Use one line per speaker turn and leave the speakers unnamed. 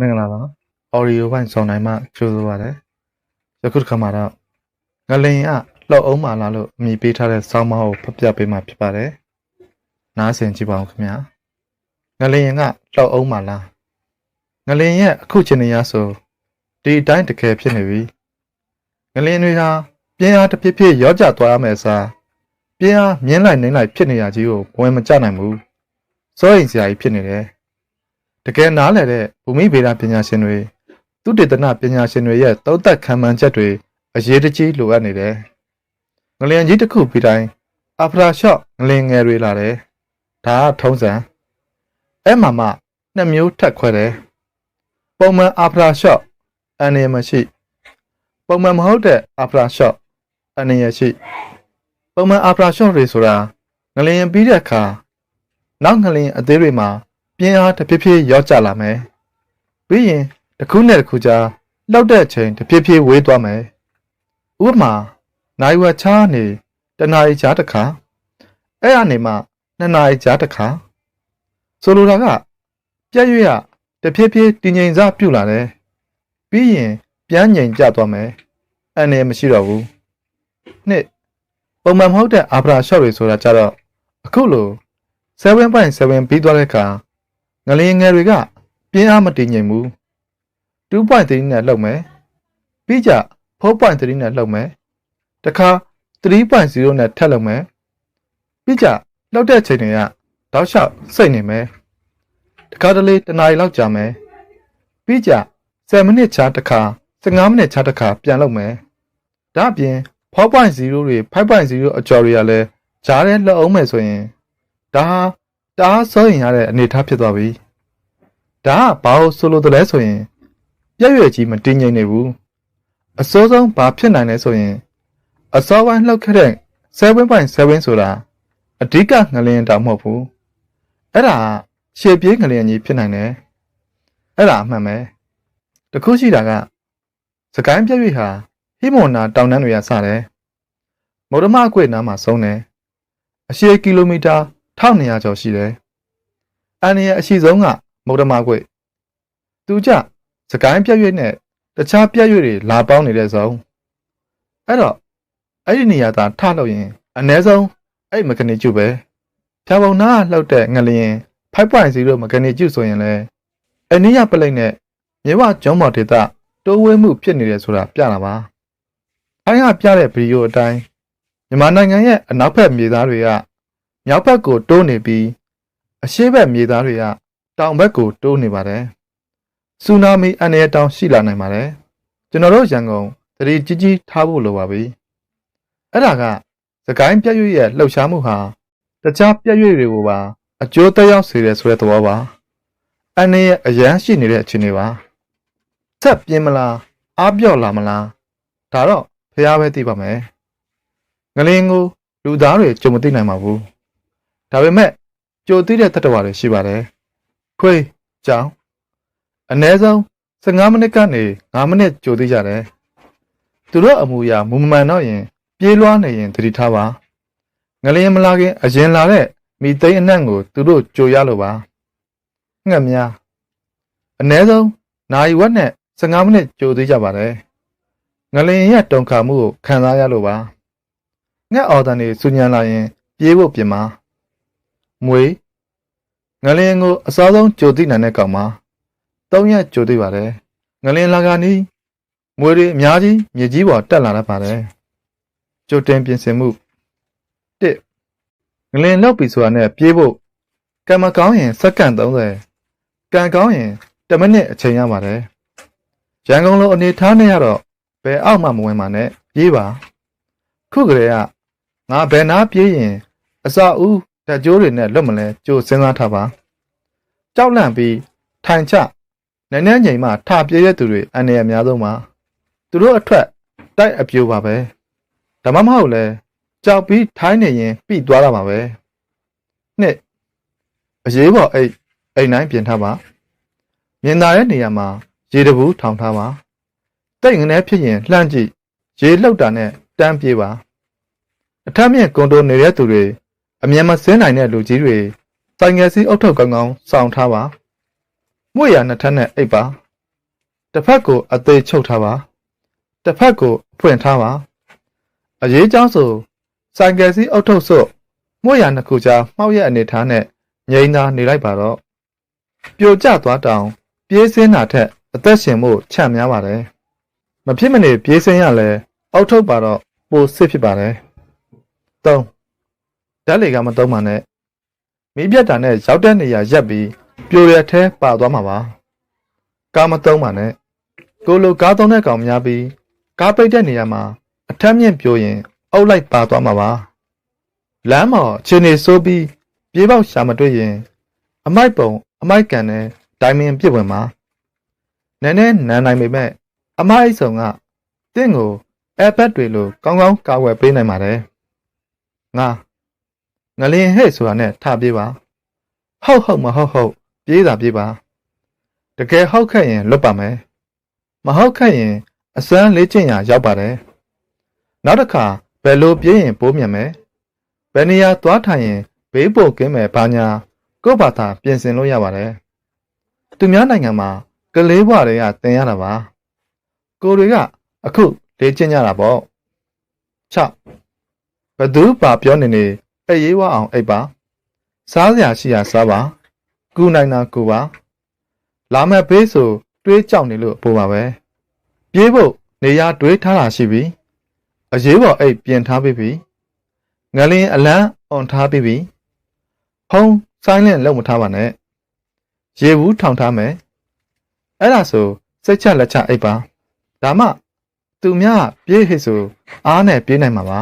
မင်္ဂလာပါ audio ဘိုင်းဆောင်နိုင်မှကြိုးစားပါတယ်ယခုတစ်ခါမှာတော့ငလင်အလှောက်အောင်မာလာလို့အမည်ပေးထားတဲ့ဆောင်းပါးကိုဖတ်ပြပေးမှာဖြစ်ပါတယ်နားဆင်ကြည့်ပါဦးခင်ဗျာငလင်ကလှောက်အောင်မာလာငလင်ရဲ့အခုချိန်နေရဆိုဒီအတိုင်းတကယ်ဖြစ်နေပြီငလင်တွေဟာပြင်းအားတစ်ဖြည်းဖြည်းရောကျသွားရမယ်စားပြင်းအားမြင်းလိုက်နိုင်လိုက်ဖြစ်နေရကြီးကိုဘဝင်မကျနိုင်ဘူးစိုးရင်စရာကြီးဖြစ်နေတယ် တကယ်နားလည်တဲ့ဘူမိဗေဒပညာရှင်တွေသူတေသနပညာရှင်တွေရဲ့သုံးသပ်ခံမှန်းချက်တွေအရေးတကြီးလိုအပ်နေတယ်။ငလျင်ကြီးတစ်ခုပြီးတိုင်းအဖရာရှော့ငလျင်ငယ်တွေလာတယ်။ဒါကထုံးစံ။အဲ့မှာမှနှစ်မျိုးထပ်ခွဲတယ်။ပုံမှန်အဖရာရှော့အနေမရှိ။ပုံမှန်မဟုတ်တဲ့အဖရာရှော့အနေရရှိ။ပုံမှန်အဖရာရှော့တွေဆိုတာငလျင်ပြီးတဲ့အခါနောက်ငလျင်အသေးတွေမှာ ပြင်းအားတစ်ဖြည်းဖြည်းရောကျလာမယ်။ပြီးရင်တစ်ခုနဲ့တစ်ခုကြားလောက်တဲ့အချိန်တစ်ဖြည်းဖြည်းဝေးသွားမယ်။ဥပမာနိုင်ဝက်ချားနေတနာရီကြားတစ်ခါအဲ့အနေမှနှစ်နာရီကြားတစ်ခါဆိုလိုတာကပြည့်ရွရတဖြည်းဖြည်းတည်ငြိမ်စပြုတ်လာတယ်။ပြီးရင်ပြန်ငြိမ်ကျသွားမယ်။အနေမရှိတော့ဘူး။နှစ်ပုံမှန်မဟုတ်တဲ့အာဗရာရှော့တွေဆိုတာကြတော့အခုလို7.7ပြီးသွားတဲ့အခါ ငလျင်ငယ်တွေကပြင်းအားမတည်ငြိမ်ဘူး2.3နဲ့လှုပ်မယ်ပြီးကြ4.3နဲ့လှုပ်မယ်တခါ3.0နဲ့ထပ်လှုပ်မယ်ပြီးကြလှုပ်တဲ့ချိန်တွေကတောက်လျှောက်စိတ်နေမယ်တခါတလေတစ်နာရီလောက်ကြာမယ်ပြီးကြ10မိနစ်ချာတစ်ခါ15မိနစ်ချာတစ်ခါပြန်လှုပ်မယ်ဒါအပြင်4.0တွေ5.0အကျော်တွေကလည်းဂျားတဲ့လှုပ်အောင်မယ်ဆိုရင်ဒါဟာ တအားစိုးရင်ရတဲ့အနေအထားဖြစ်သွားပြီ။ဒါကဘာလို့ဆိုလိုတယ်လဲဆိုရင်ပြည့်ရွယ်ကြီးမတင်းငိမ့်နေဘူး။အစိုးဆုံးဘာဖြစ်နိုင်လဲဆိုရင်အစောပိုင်းလှုပ်ခဲ့တဲ့7.7ဆိုတာအဓိကငလျင်တောင်မဟုတ်ဘူး။အဲ့ဒါရှေ့ပြေးငလျင်ကြီးဖြစ်နိုင်တယ်။အဲ့ဒါအမှန်ပဲ။တခုရှိတာကစကိုင်းပြည့်ရွယ်ဟာဟိမွန်နာတောင်တန်းတွေကစတယ်။မုဒ္ဓမအကွေ့နားမှာဆုံးတယ်။အရှေ့ကီလိုမီတာ 1200ကျော်ရှိတယ်။အန်ရဲ့အရှိဆုံးကမုဒ္ဓမာကွေ။သူကြစကိုင်းပြည့်ရွေ့နဲ့တခြားပြည့်ရွေ့တွေလာပေါင်းနေတဲ့ဇုံ။အဲ့တော့အဲ့ဒီနေရာသာထလို့ရင်အ ਨੇ ဆုံးအဲ့မကနေကျုပ်ပဲ။ဖြာပုံနာလှုပ်တဲ့ငလျင်5.0မကနေကျုပ်ဆိုရင်လေအနည်းရပလိတ်နဲ့မြေဝကျုံးမော်ဒေတာတိုးဝဲမှုဖြစ်နေတယ်ဆိုတာပြတာပါ။အိုင်းကပြတဲ့ဗီဒီယိုအတိုင်းမြန်မာနိုင်ငံရဲ့အနောက်ဘက်မြေသားတွေက မြောက်ဘက်ကိုတိုးနေပြီးအရှေ့ဘက်မြေသားတွေကတောင်ဘက်ကိုတိုးနေပါတယ်။ဆူနာမီအန္တရာယ်တောင်ရှိလာနိုင်ပါတယ်။ကျွန်တော်တို့ရန်ကုန်သတိကြီးကြီးထားဖို့လိုပါပြီ။အဲ့ဒါကသကိုင်းပြည့်ရွရဲ့လှုပ်ရှားမှုဟာတခြားပြည့်ရွတွေကိုပါအကျိုးသက်ရောက်စေတယ်ဆိုတဲ့သဘောပါ။အန္တရာယ်အရန်ရှိနေတဲ့အခြေအနေပါ။ဆက်ပြင်းမလားအားပြော့လာမလားဒါတော့ဖះပဲသိပါမယ်။ငလင်းကိုလူသားတွေကြုံမသိနိုင်ပါဘူး။ ဒါပေမဲ့ကြိုသိတဲ့တတ္တဝါတွေရှိပါတယ်။ခွေးကြောင်အနည်းဆုံး15မိနစ်ကနေ9မိနစ်ကြိုသိကြတယ်။သူတို့အမူအရာမူမမှန်တော့ရင်ပြေးလွှားနေရင်သတိထားပါ။ငလျင်မလာခင်အရင်လာတဲ့မိသိန်းအနှံ့ကိုသူတို့ကြိုရလို့ပါ။ငှက်များအနည်းဆုံးနိုင်ဝက်နဲ့15မိနစ်ကြိုသိကြပါတယ်။ငလျင်ရဲ့တုံခါမှုကိုခံစားရလို့ပါ။ငှက်အော်တန်တွေစူညံလာရင်ပြေးဖို့ပြင်ပါ မွေငလင်းကိုအစားဆုံးကြိုသိနိုင်တဲ့ကောင်မှာ၃ရက်ကြိုသိပါတယ်ငလင်းလာကနီးမွေတွေအများကြီးမြေကြီးပေါ်တက်လာတတ်ပါတယ်ကြိုတင်ပြင်ဆင်မှု၁ငလင်းလောက်ပြီဆိုတာနဲ့ပြေးဖို့ကံမကောင်းရင်စက္ကန့်30ကံကောင်းရင်10မိနစ်အချိန်ရပါတယ်ရန်ကုန်လိုအနေထားနဲ့ရတော့ဘယ်အောက်မှမဝင်ပါနဲ့ပြေးပါခုကလေးကငါဘယ်နာပြေးရင်အစအဦး တက်ကြိုးတွေနဲ့လွတ်မလဲကြိုးစဉ်းစားထားပါကြောက်လန့်ပြီးထိုင်ချနည်းနည်းငြိမ်မှထပြေးတဲ့သူတွေအနေအများဆုံးပါသူတို့အထက်တိုက်အပြိုပါပဲဒါမှမဟုတ်လဲကြောက်ပြီးထိုင်းနေရင်ပြီးသွားတာပါပဲနှစ်အရေးပေါ်အိတ်အိမ်တိုင်းပြင်ထားပါမြင်သာတဲ့နေရာမှာရေတဘူးထောင်ထားပါတိတ်ငနဲ့ဖြစ်ရင်လှမ်းကြည့်ရေလှုပ်တာနဲ့တန်းပြေးပါအထက်မြင့်ကွန်ဒိုနေတဲ့သူတွေ အမြန်မစင်းနိုင်တဲ့လူကြီးတွေတိုင်ငယ်စီအုတ်ထုတ်ကောင်းကောင်းစောင့်ထားပါမှုရနှစ်ထပ်နဲ့အိပ်ပါတစ်ဖက်ကိုအသေးချုပ်ထားပါတစ်ဖက်ကိုဖွင့်ထားပါအရေးကြောင်းဆိုဆိုင်ကယ်စီးအုတ်ထုတ်စို့မှုရနှစ်ခုကြားမှောက်ရက်အနေထားနဲ့ငြိမ်းသာနေလိုက်ပါတော့ပြိုကျသွားတောင် ပြေးစင်းတာထက်အသက်ရှင်မှုချမ်းများပါတယ်မဖြစ်မနေပြေးစင်းရလဲအောက်ထုတ်ပါတော့ပိုစစ်ဖြစ်ပါတယ်၃ ဓာတ်လေကမသုံးပါနဲ့မိပြတ်တာနဲ့ရောက်တဲ့နေရာရက်ပြီးပြိုရထဲပါသွားမှာပါကားမသုံးပါနဲ့ကိုလိုကားသုံးတဲ့ကောင်များပြီးကားပိတ်တဲ့နေရာမှာအထက်မြင့်ပြိုရင် အုပ်လိုက်ပါသွားမှာပါလမ်းမှာခြေနေဆိုးပြီးပြေးပေါက်ရှာမတွေ့ရင် အမိုက်ပုံ အမိုက်ကန်နဲ့ဒိုင်မင်ပြစ်ဝင်မှာနည်းနည်းနန်းနိုင်ပေမဲ့အမိုက်ဆောင်ကတင့်ကိုအဲဘက်တွေလိုကောင်းကောင်းကာဝယ်ပေးနိုင်ပါတယ်ငါ ငလင်းဟဲ့ဆိုတာနဲ့ထပြေးပါဟုတ်ဟုတ်မဟုတ်ဟုတ်ပြေးတာပြေးပါတကယ်ဟုတ်ခက်ရင်လွတ်ပါမယ်မဟုတ်ခက်ရင်အစမ်းလေးကျင့်ရရောက်ပါတယ်နောက်တစ်ခါဘယ်လိုပြေးရင်ပိုးမြတ်မယ်ဘယ်နေရာသွားထိုင်ရင်ဘေးပို့ကင်းမယ်ဘာညာကိုယ့်ဘာသာပြင်ဆင်လို့ရပါတယ်သူများနိုင်ငံမှာကလေးဘွားတွေကသင်ရတာပါကိုတွေကအခုလေ့ကျင့်ကြတာပေါ့6ဘသူပါပြောနေနေ အေးရေးဝအောင်အိပ်ပါစားစရာရှိရာစားပါကူနိုင်တာကူပါလာမဲ့ဘေးဆိုတွေးကြောက်နေလို့ပို့ပါပဲပြေးဖို့နေရာတွေးထားတာရှိပြီအရေးပေါ်အိတ်ပြင်ထားပြီးပြီငလင်းအလန်းအွန်ထားပြီးပြီဖုံးဆိုင်းလင့်လုံးမထားပါနဲ့ရေဘူးထောင်ထားမယ်အဲ့ဒါဆိုစိတ်ချလက်ချအိပ်ပါဒါမှသူများပြေးဟစ်ဆိုအားနဲ့ပြေးနိုင်မှာပါ